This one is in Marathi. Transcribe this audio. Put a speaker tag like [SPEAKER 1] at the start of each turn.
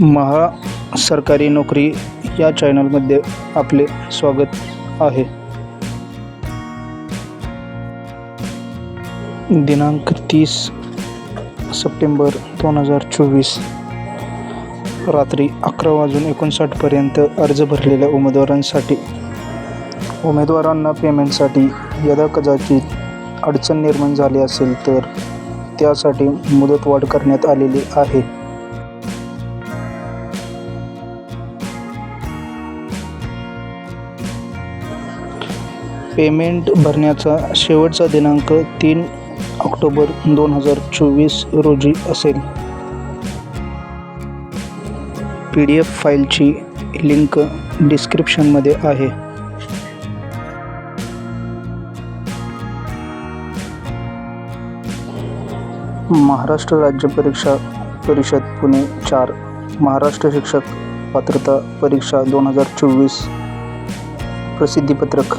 [SPEAKER 1] महा सरकारी नोकरी या चॅनलमध्ये आपले स्वागत आहे. दिनांक तीस सप्टेंबर दोन हजार चोवीस रात्री अकरा वाजून एकोणसाठपर्यंत अर्ज भरलेल्या उमेदवारांसाठी उमेदवारांना पेमेंटसाठी यदा कदाचित अडचण निर्माण झाली असेल तर त्यासाठी मुदतवाढ करण्यात आलेली आहे. पेमेंट भरण्याचा शेवटचा दिनांक तीन ऑक्टोबर दोन हजार चोवीस रोजी असेल. पी डी एफ फाईलची लिंक डिस्क्रिप्शनमध्ये आहे. महाराष्ट्र राज्य परीक्षा परिषद पुणे चार. महाराष्ट्र शिक्षक पात्रता परीक्षा दोन हजार चोवीस. प्रसिद्धीपत्रक